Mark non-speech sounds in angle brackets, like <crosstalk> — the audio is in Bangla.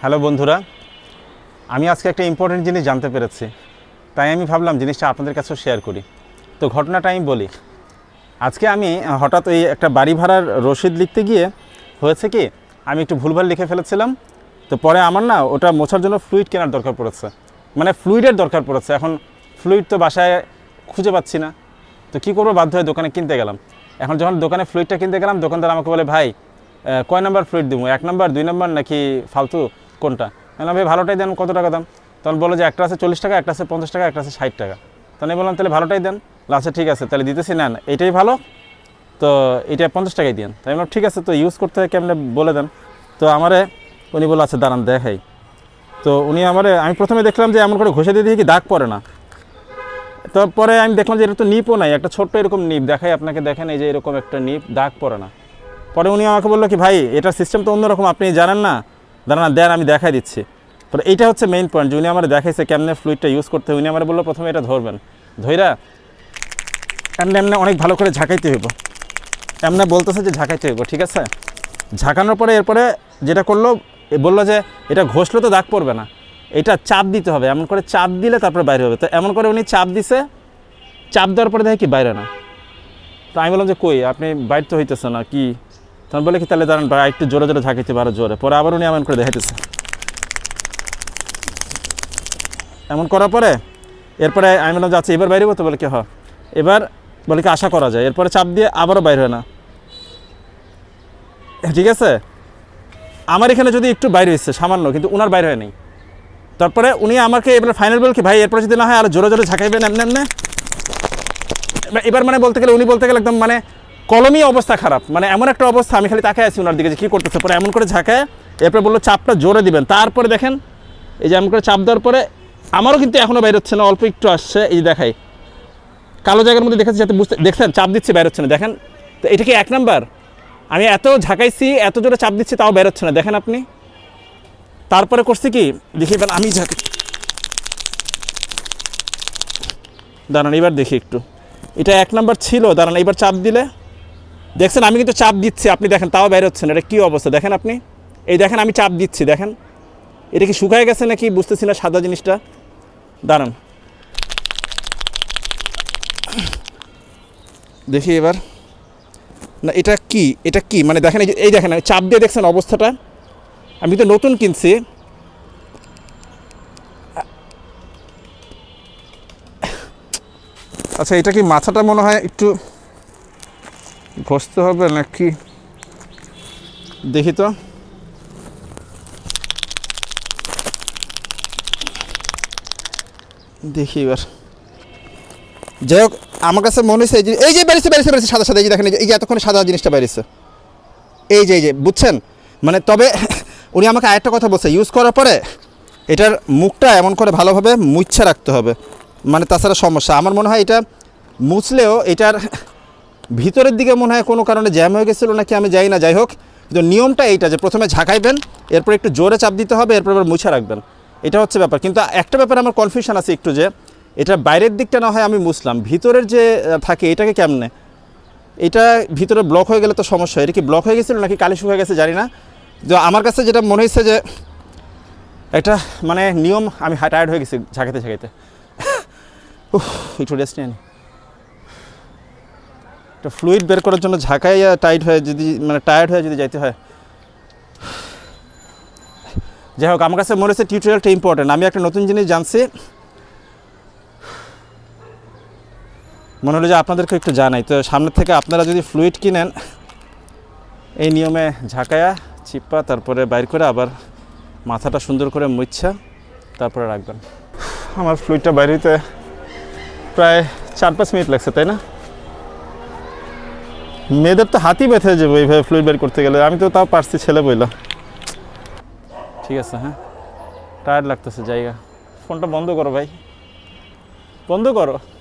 হ্যালো বন্ধুরা, আমি আজকে একটা ইম্পর্টেন্ট জিনিস জানতে পেরেছি। তাই আমি ভাবলাম জিনিসটা আপনাদের কাছেও শেয়ার করি। তো ঘটনাটা আমি বলি। আজকে আমি হঠাৎ ওই একটা বাড়ি ভাড়ার রসিদ লিখতে গিয়ে হয়েছে কি, আমি একটু ভুলভাল লিখে ফেলেছিলাম। তো পরে আমার না ওটা মোছার জন্য ফ্লুইড কেনার দরকার পড়েছে। মানে ফ্লুইডের দরকার পড়েছে। এখন ফ্লুইড তো বাসায় খুঁজে পাচ্ছি না। তো কী করব, বাধ্য হয়ে দোকানে কিনতে গেলাম। এখন যখন দোকানে ফ্লুইডটা কিনতে গেলাম, দোকানদার আমাকে বলে, ভাই কয় নাম্বার ফ্লুইড দিব? এক নাম্বার দুই নাম্বার নাকি ফালতু? কোনটা? আমি ভাই, ভালোটাই দেন, কত টাকা দাম? তখন বলো যে, একটা আছে চল্লিশ টাকা, একটা আছে পঞ্চাশ টাকা, একটা আছে ষাট টাকা। তখন আমি বললাম, তাহলে ভালোটাই দেন। লাস্টে ঠিক আছে, তাহলে দিতেছি, নেন, এটাই ভালো। তো এটা পঞ্চাশ টাকাই দিন তাই বললাম, ঠিক আছে, তো ইউজ করতে কেমনে? বলে দেন। তো আমারে উনি বলল আচ্ছা দাঁড়ান, দেখাই। তো উনি আমারে, আমি প্রথমে দেখলাম যে এমন করে ঘষে দিয়ে দিয়ে কি দাগ পড়ে না। তারপরে আমি দেখলাম যে এটা তো নিপও নাই, একটা ছোট্ট এরকম নিপ দেখাই, আপনাকে দেখেন, এই যে এরকম একটা নিপ দাগ পড়ে না। পরে উনি আমাকে বলল কি, ভাই এটার সিস্টেম তো অন্যরকম, আপনি জানেন না? দাঁড়ান দেন আমি দেখাই দিচ্ছি। পরে এইটা হচ্ছে মেইন পয়েন্ট উনি আমার দেখাইছে কেমনে ফ্লুইডটা ইউজ করতে। উনি আমার বলল প্রথমে এটা ধরবেন। ধইরা, এমনি এমনি অনেক ভালো করে ঝাঁকাইতে হইব। এমনি বলতেছে যে ঝাঁকাইতে হইব, ঠিক আছে? ঝাঁকানোর পরে এরপরে যেটা করল বলল যে এটা ঘষলে তো দাগ পড়বে না। এটা চাপ দিতে হবে, এমন করে চাপ দিলে তারপরে বাইরে হবে। তো এমন করে উনি চাপ দিছে, চাপ দেওয়ার পরে দেখে কি বাইরে না। তো আমি বললাম যে কই, আপনি বাইর তো হইতেছে না কি? তখন বলে কি, তাহলে দাঁড়ান বা একটু জোরে জোরে ঝাঁকাইতে পারো জোরে। পরে আবার উনি এমন করে দেখাইতেছে। এমন করার পরে, এরপরে আমি বললাম যে আচ্ছা এবার বাইরে হতো বলে কি, হ। এবার বলে কি, আশা করা যায়। এরপরে চাপ দিয়ে আবারও বাইর হয় না। ঠিক আছে? আমার এখানে যদি একটু বাইরে হচ্ছে সামান্য, কিন্তু ওনার বাইরে হয় নাই তারপরে উনি আমাকে এবার ফাইনাল বল কি, ভাই, এরপরে যদি না হয়, আর জোরে জোরে ঝাঁকাইবেন এমনি এমনি? এবার মানে বলতে গেলে, উনি বলতে গেলে একদম মানে কলমই অবস্থা খারাপ। মানে এমন একটা অবস্থা, আমি খালি তাকায় আছি ওনার দিকে যে কী করতেছে। পরে এমন করে ঝাঁকায়, এরপরে বলল, চাপটা জোরে দিবেন। তারপরে দেখেন, এই যে এমন করে চাপ দেওয়ার পরে আমারও কিন্তু এখনও বাইর হচ্ছে না, অল্প একটু আসছে। এই দেখাই, কালো জায়গার মধ্যে দেখেছি যাতে বুঝতে দেখছেন, চাপ দিচ্ছে বাইর হচ্ছে না। দেখেন, তো এটা কি এক নাম্বার? আমি এত ঝাঁকাইছি, এত জোরে চাপ দিচ্ছি, তাও বের হচ্ছে না। দেখেন আপনি, তারপরে করছি কি? দেখি এবার আমি ঝাঁকি দাঁড়ান, এবার দেখি একটু। এটা এক নাম্বার ছিল, দাঁড়ান, এবার চাপ দিলে দেখছেন, আমি কিন্তু চাপ দিচ্ছি। আপনি দেখেন, তাও বের হচ্ছেন, এটা কী অবস্থা? দেখেন আপনি। এই দেখেন, আমি চাপ দিচ্ছি, দেখেন। এটা কি শুকায় গেছে নাকি? বুঝতেছি না, সাদা জিনিসটা। দাঁড়ান। দেখি এবার। না, এটা কি? এটা কি? মানে দেখেন এই দেখেন, চাপ দিয়ে দেখছেন অবস্থাটা। আমি তো নতুন কিনছি। আচ্ছা এটা কি মাথাটা মনে হয় একটু ঘষতে হবে নাকি? দেখি তো। দেখি এবার। যাই হোক, আমার কাছে মনে হচ্ছে এই যে বেরিয়েছে বেরিয়েছে বেরিয়েছে, সাদা সাদা, এই যে দেখেন, এই যে এতক্ষণে সাদা জিনিসটা বেরিয়েছে। এই যে এই যে, বুঝছেন? মানে তবে <laughs> উনি আমাকে আরেকটা কথা বলছে ইউজ করার পরে এটার মুখটা এমন করে ভালোভাবে মুচ্ছে রাখতে হবে। মানে তাছাড়া সমস্যা। আমার মনে হয় এটা মুছলেও এটার ভিতরের দিকে মনে হয় কোনো কারণে জ্যাম হয়ে গেছিল নাকি আমি যাই না। যাই হোক, কিন্তু নিয়মটা এইটা যে প্রথমে ঝাঁকাইবেন, এরপর একটু জোরে চাপ দিতে হবে, এরপর আবার মুছে রাখবেন। এটা হচ্ছে ব্যাপার। কিন্তু একটা ব্যাপারে আমার কনফিউশন আছে একটু যে, এটা বাইরের দিকটা না হয় আমি মুছলাম। ভিতরের যে থাকে, এটাকে কেমনে? এটা ভিতরে ব্লক হয়ে গেলে তো সমস্যা। এটা কি ব্লক হয়ে গেছিল নাকি কালি শুকিয়ে গেছে জানি না। তো আমার কাছে যেটা মনে হয়েছে যে এটা মানে নিয়ম, আমি টায়ার্ড হয়ে গেছি ঝাঁকাইতে উফ, একটু রেস্ট নিয়ে। একটা ফ্লুইড বের করার জন্য ঝাঁকাই টাইট হয়ে যদি মানে টায়ার্ড হয়ে যদি যাইতে হয়। যাই হোক, আমার কাছে মনে হচ্ছে টিউটোরিয়ালটা ইম্পর্টেন্ট আমি একটা নতুন জিনিস জানছি। মনে হলো যে আপনাদেরকে একটু জানাই। তো সামনের থেকে আপনারা যদি ফ্লুইড কিনেন, এই নিয়মে ঝাঁকায়া চিপ্পা তারপরে বাইর করে আবার মাথাটা সুন্দর করে মুচ্ছা তারপরে রাখবেন। আমার ফ্লুইডটা বাইরেতে প্রায় চার পাঁচ মিনিট লাগছে, তাই না? মেয়েদের তো হাতি ব্যথে যাবে এইভাবে ফ্লুইড বের করতে গেলে। আমি তো তাও পারছি ছেলে বইল। ঠিক আছে হ্যাঁ। টায়ার্ড লাগতেছে, জায়গা। ফোনটা বন্ধ করো ভাই। বন্ধ করো।